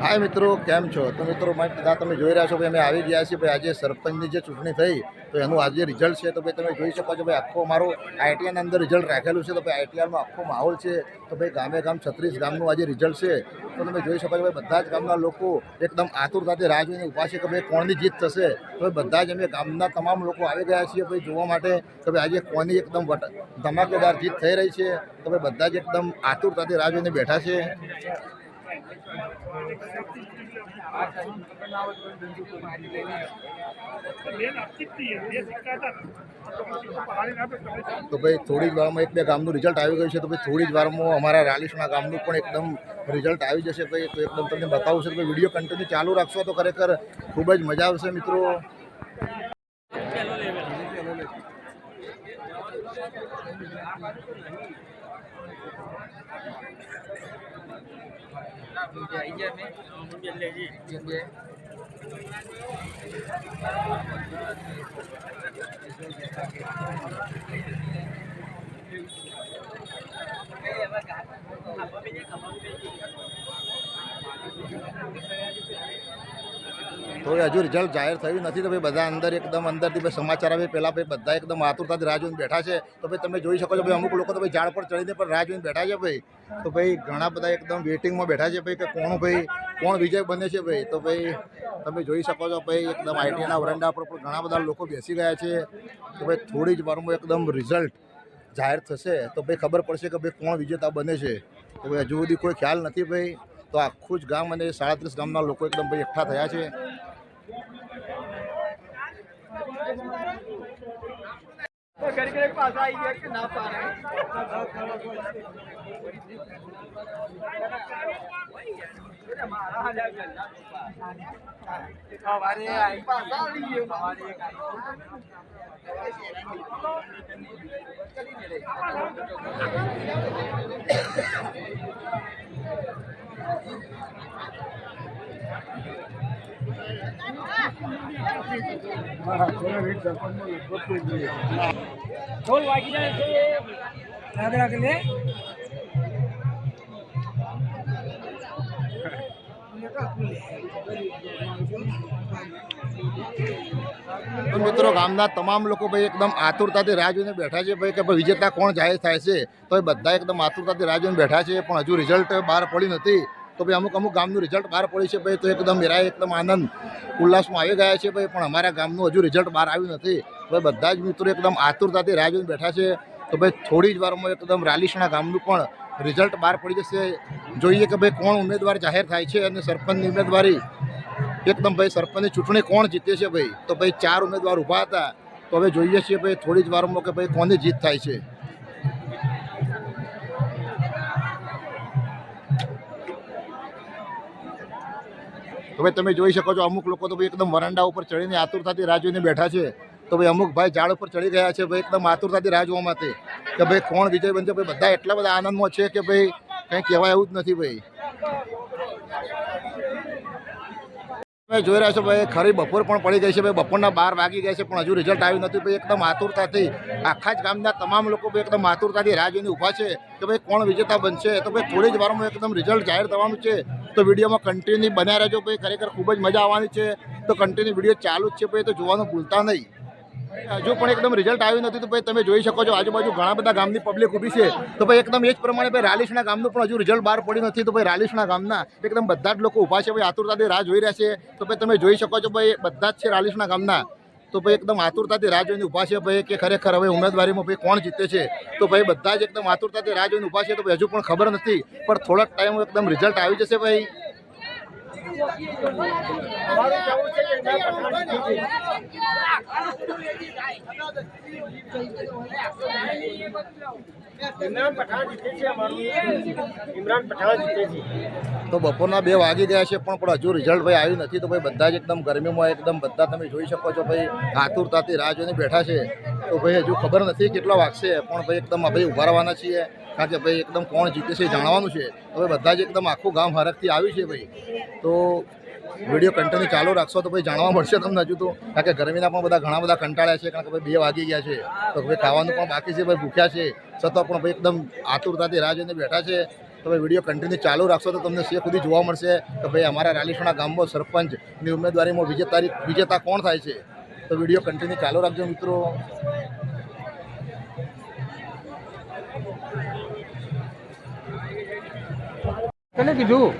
હાય મિત્રો, કેમ છો? તો મિત્રો ત્યાં તમે જોઈ રહ્યા છો ભાઈ, અમે આવી ગયા છીએ ભાઈ, આજે સરપંચની જે ચૂંટણી થઈ, તો એનું આજે રિઝલ્ટ છે. તો ભાઈ, તમે જોઈ શકો છો ભાઈ, આખો અમારો આઈટીઆઈના અંદર રિઝલ્ટ રાખેલું છે. તો ભાઈ આઈટીઆઈનો આખો માહોલ છે. તો ભાઈ, ગામે ગામ છત્રીસ ગામનું આજે રિઝલ્ટ છે. તો તમે જોઈ શકો છો ભાઈ, બધા જ ગામના લોકો એકદમ આતુરતાથી રાહ જોઈને ઊભા છે કે ભાઈ, કોણની જીત થશે. તો બધા જ અમે ગામના તમામ લોકો આવી ગયા છીએ ભાઈ, જોવા માટે કે ભાઈ, આજે કોની એકદમ ધમાકેદાર જીત થઈ રહી છે. તો ભાઈ, બધા જ એકદમ આતુરતાથી રાહ જોઈને બેઠા છે. તો ભાઈ થોડી જ વારમાં એક બે ગામનું રિઝલ્ટ આવી ગયું છે, તો ભાઈ થોડી જ વારમાં અમારા રાલીસણા ગામનું પણ એકદમ રિઝલ્ટ આવી જશે ભાઈ, તો એકદમ તમને બતાવું છે ભાઈ વીડિયો કન્ટિન્યુ ચાલુ રાખશો તો ખરેખર ખૂબ જ મજા આવશે મિત્રો. જગ્યા આવી ગયા ને જગ્યાએ તો હજુ રિઝલ્ટ જાહેર થયું નથી તો ભાઈ બધા અંદર એકદમ અંદરથી ભાઈ સમાચાર આવે. પહેલાં ભાઈ બધા એકદમ આતુરતાથી રાહ જોઈને બેઠા છે. તો ભાઈ તમે જોઈ શકો છો ભાઈ અમુક લોકો તો ભાઈ ઝાડ પર ચડીને પણ રાહ જોઈને બેઠા છે ભાઈ. તો ભાઈ ઘણા બધા એકદમ વેઇટિંગમાં બેઠા છે ભાઈ કે કોણ ભાઈ, કોણ વિજય બને છે ભાઈ? તો ભાઈ તમે જોઈ શકો છો ભાઈ એકદમ આઈટીના વરંડા પર પણ ઘણા બધા લોકો બેસી ગયા છે. તો ભાઈ થોડી જ વારમાં એકદમ રિઝલ્ટ જાહેર થશે. તો ભાઈ ખબર પડશે કે ભાઈ કોણ વિજેતા બને છે. તો ભાઈ હજુ સુધી કોઈ ખ્યાલ નથી ભાઈ. તો આખું જ ગામ અને સાડત્રીસ ગામના લોકો એકદમ ભાઈ એકઠા થયા છે. मेरे पास आई है कि ना पा रहे हमारे आई पास आ रही है हमारे एक મારા થોડા વીટ સરપંચનો લગભગ થઈ ગયો ઢોલ વાગી જાય છે. રાગ લે તો મિત્રો ગામના તમામ લોકો ભાઈ એકદમ આતુરતાથી રાહ જોઈને બેઠા છે ભાઈ કે ભાઈ વિજેતા કોણ જાહેર થાય છે? તો એ બધા એકદમ આતુરતાથી રાહ જોઈને બેઠા છે પણ હજુ રિઝલ્ટ બહાર પડ્યું નથી. તો ભાઈ અમુક અમુક ગામનું રિઝલ્ટ બહાર પડ્યું છે ભાઈ તો એકદમ મેરા એકદમ આનંદ ઉલ્લાસમાં આવી ગયા છે ભાઈ પણ અમારા ગામનું હજુ રિઝલ્ટ બહાર આવ્યું નથી. ભાઈ બધા જ મિત્રો એકદમ આતુરતાથી રાહ જોઈને બેઠા છે. તો ભાઈ, થોડી જ વારમાં એકદમ રાલીસણા ગામનું પણ રિઝલ્ટ બહાર પડી જશે. જોઈએ કે ભાઈ, કોણ ઉમેદવાર જાહેર થાય છે અને સરપંચની ઉમેદવારી. એકદમ ભાઈ, સરપંચની ચૂંટણી કોણ જીતે છે ભાઈ? તો ભાઈ, ચાર ઉમેદવાર ઊભા હતા. તો હવે જોઈએ છીએ ભાઈ, થોડી જ વારમાં કે ભાઈ, કોની જીત થાય છે. ભાઈ, તમે જોઈ શકો છો, અમુક લોકો તો ભાઈ એકદમ વરાંડા ઉપર ચડીને આતુરતાથી રાહ જોઈને બેઠા છે. તો ભાઈ અમુક ભાઈ ઝાડ ઉપર ચડી ગયા છે, ભાઈ એકદમ આતુરતાથી રાહ જોવા માટે. કે ભાઈ કોણ વિજય બનશે? ભાઈ બધા એટલા બધા આનંદમાં છે કે ભાઈ કંઈ કહેવાય એવું જ નથી ભાઈ. તમે જોઈ રહ્યા છો ભાઈ, ખરી બપોર પણ પડી ગઈ છે, ભાઈ બપોરના બાર વાગી ગયા છે, પણ હજુ રિઝલ્ટ આવ્યું નથી. ભાઈ એકદમ આતુરતાથી આખા જ ગામના તમામ લોકો ભાઈ એકદમ આતુરતાથી રાહ જોઈને ઊભા છે કે ભાઈ કોણ વિજેતા બનશે. તો ભાઈ થોડી જ વારમાં એકદમ રિઝલ્ટ જાહેર થવાનું છે. તો વિડીયોમાં કન્ટિન્યુ બન્યા રહેજો ભાઈ. ખરેખર ખૂબ જ મજા આવવાની છે. તો કન્ટિન્યુ વીડિયો ચાલુ જ છે ભાઈ, તો જોવાનું ભૂલતા નહીં. હજુ પણ એકદમ રિઝલ્ટ આવ્યું નથી, તો ભાઈ તમે જોઈ શકો છો, આજુબાજુ ઘણા બધા ગામની પબ્લિક ઊભી છે. તો ભાઈ એકદમ એ જ પ્રમાણે ભાઈ રાલીસના ગામનું પણ હજુ રિઝલ્ટ બહાર પડ્યું નથી, તો ભાઈ રાલીસના ગામના એકદમ બધા જ લોકો ઊભા છે ભાઈ આતુરતાથી રાહ જોઈ રહ્યા છે. તો ભાઈ તમે જોઈ શકો છો ભાઈ બધા જ છે રાલીસના ગામના. તો ભાઈ એકદમ આતુરતાથી રાહ જોઈને ઊભા છે ભાઈ કે ખરેખર હવે ઉમેદવારીમાં ભાઈ કોણ જીતે છે. તો ભાઈ બધા જ એકદમ આતુરતાથી રાહ જોઈને ઊભા છે, તો ભાઈ હજુ પણ ખબર નથી, પણ થોડાક ટાઈમ એકદમ રિઝલ્ટ આવી જશે ભાઈ અમારું કહેવું છે કે તો બપોરના બે વાગી ગયા છે પણ હજુ રિઝલ્ટ ભાઈ આવ્યું નથી. તો ભાઈ બધા જ એકદમ ગરમીમાં, એકદમ બધા તમે જોઈ શકો છો ભાઈ, આતુરતાથી રાહ જોઈને બેઠા છે. તો ભાઈ હજુ ખબર નથી કેટલા વાગશે, પણ ભાઈ એકદમ ભાઈ ઊભા રહેવાના છીએ. કારણ કે ભાઈ એકદમ કોણ જીતે છે જાણવાનું છે. હવે બધા જ એકદમ આખું ગામ હરખથી આવ્યું છે ભાઈ. તો વીડિયો કન્ટિન્યુ ચાલુ રાખશો તો ભાઈ જાણવા મળશે તમને હજુ તો. કારણ કે ગરમીના પણ બધા ઘણા બધા કંટાળ્યા છે, કારણ કે ભાઈ બે વાગી ગયા છે. તો ભાઈ ખાવાનું પણ બાકી છે, ભાઈ ભૂખ્યા છે. છતાં પણ ભાઈ એકદમ આતુરતાથી રાહ જોઈને બેઠા છે. તો ભાઈ વીડિયો કન્ટિન્યુ ચાલુ રાખશો તો તમને સે સુધી જોવા મળશે કે ભાઈ અમારા રાલીસણા ગામમાં સરપંચની ઉમેદવારીમાં વિજેતા વિજેતા કોણ થાય છે? તો વીડિયો કન્ટિન્યુ ચાલુ રાખજો મિત્રો. કને કીધું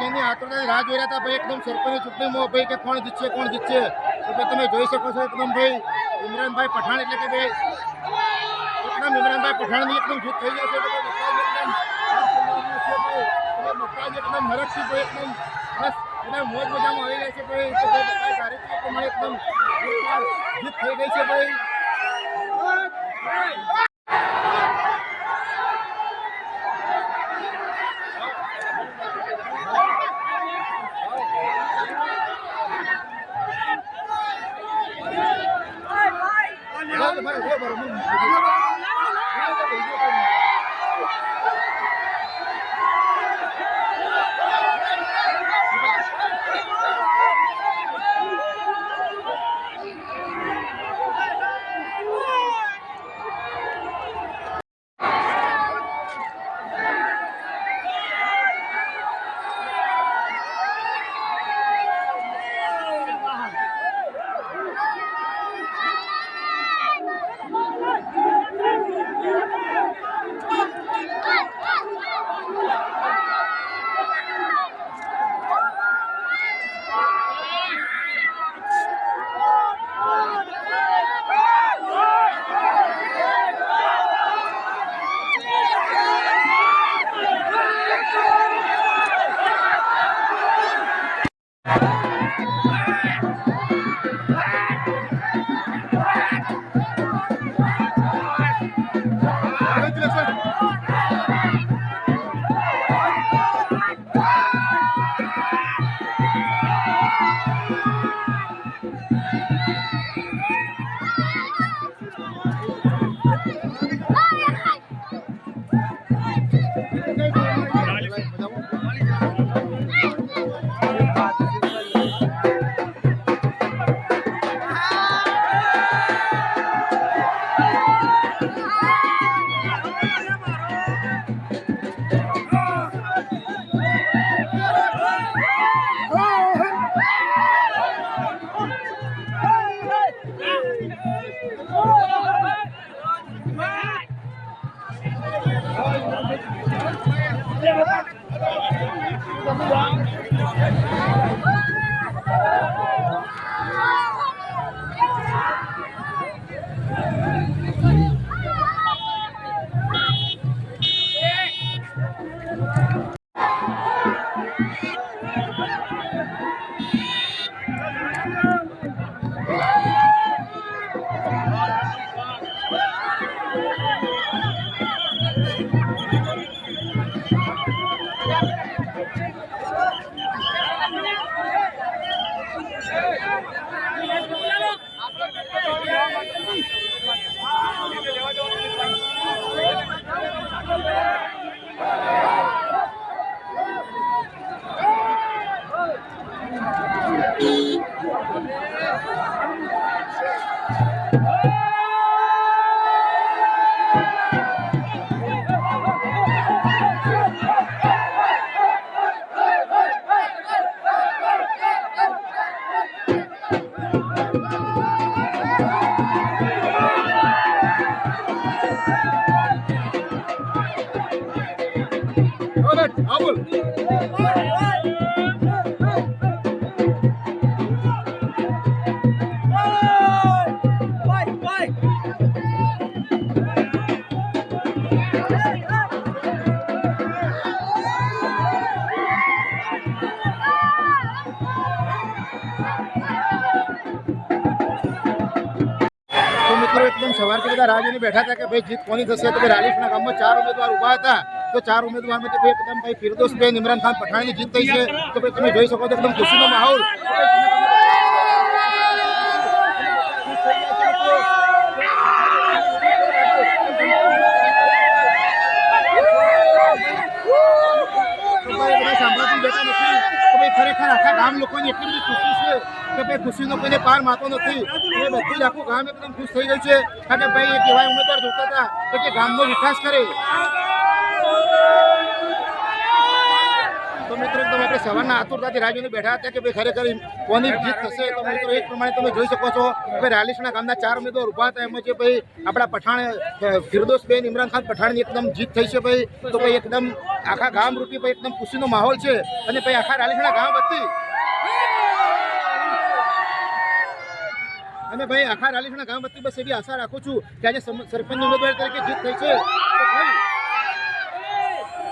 તો જેની રાહ જોઈ રહ્યા હતા ભાઈ એકદમ સરપંચની ચૂંટણીમાં ભાઈ કે કોણ જીતશે કોણ જીતશે? તો તમે જોઈ શકો છો એકદમ ભાઈ ઇમરાનભાઈ પઠાણ એટલે કે ભાઈ એકદમ ઇમરાનભાઈ પઠાણની એકદમ જીત થઈ જશે તો એકદમ હરખથી ભાઈ એકદમ બસ બધા મોજ મજામાં આવી રહ્યા છે ભાઈ. તો ભાઈ બધા તારીખો પ્રમાણે એકદમ જીત થઈ ગઈ છે ભાઈ, તો મિત્રો બધા રાહ બેઠા હતા કે ભાઈ જીત કોની થશે? તો ભાઈ રાલીસના ગામમાં ચાર ઉમેદવાર ઊભા હતા. તો ચાર ઉમેદવારમાંથી ભાઈ એકદમ ભાઈ ફિરદોસભાઈ, ઇમરાન ખાન પઠાણની જીત થઈ છે. તો ભાઈ તમે જોઈ શકો છો એકદમ ખુશીનો માહોલ તો ભાઈ બધા સાંભળતું બેઠા નથી તો ભાઈ ખરેખર આખા ગામ લોકોની એટલી બધી ખુશી છે કે ભાઈ ખુશીનો કોઈને પાર માતો નથી. એ બધું જ આખું ગામ એકદમ ખુશ થઈ ગયું છે. અને ભાઈ એક એવા ઉમેદવાર જોતા હતા કે ગામનો વિકાસ કરે. તો મિત્રો આપણે સવારના આતુરતાથી રાહ બેઠા હતા કે ભાઈ ખરેખર કોની જીત થશે. તો મિત્રો, એ પ્રમાણે તમે જોઈ શકો છો કે રાલીસના ગામના ચાર ઉમેદવાર ઊભા હતા. એમાં ભાઈ આપણા પઠાણ ફિરદોસબેન, ઇમરાન ખાન પઠાણની એકદમ જીત થઈ છે ભાઈ. તો ભાઈ એકદમ આખા ગામ રૂપી ભાઈ એકદમ ખુશીનો માહોલ છે. અને ભાઈ આખા રાલીસણા ગામ વતી અને ભાઈ આખા રાલીસના ગામ વતી બસ એવી આશા રાખું છું કે આજે સરપંચ ઉમેદવાર તરીકે જીત થઈ છે.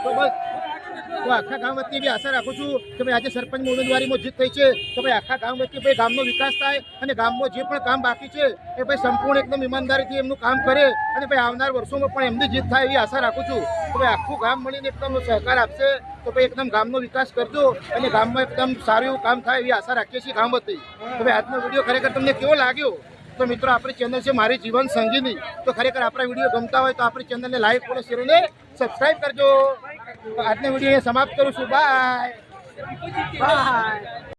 તો બસ. તો આખા ગામ વતી એવી આશા રાખું છું કે ભાઈ આજે સરપંચની ઉમેદવારીમાં જીત થઈ છે. તો ભાઈ આખા ગામ વતી ભાઈ ગામનો વિકાસ થાય અને ગામમાં જે પણ કામ બાકી છે એ ભાઈ સંપૂર્ણ એકદમ ઈમાનદારીથી એમનું કામ કરે અને ભાઈ આવનાર વર્ષોમાં પણ એમની જીત થાય એવી આશા રાખું છું. તો ભાઈ આખું ગામ મળીને એકદમ સહકાર આપશે. તો ભાઈ એકદમ ગામનો વિકાસ કરજો અને ગામમાં એકદમ સારું એવું કામ થાય એવી આશા રાખીએ છીએ ગામ વતી. તો ભાઈ આજનો વીડિયો ખરેખર તમને કેવો લાગ્યો? તો મિત્રો, આપણી ચેનલ છે મારી જીવન સંગીની. તો ખરેખર આપણા વીડિયો ગમતા હોય તો આપણી ચેનલને લાઈક ફોલો શેર અને સબસ્ક્રાઈબ કરજો. તો આજનો વીડિયો સમાપ્ત કરું છું. Bye bye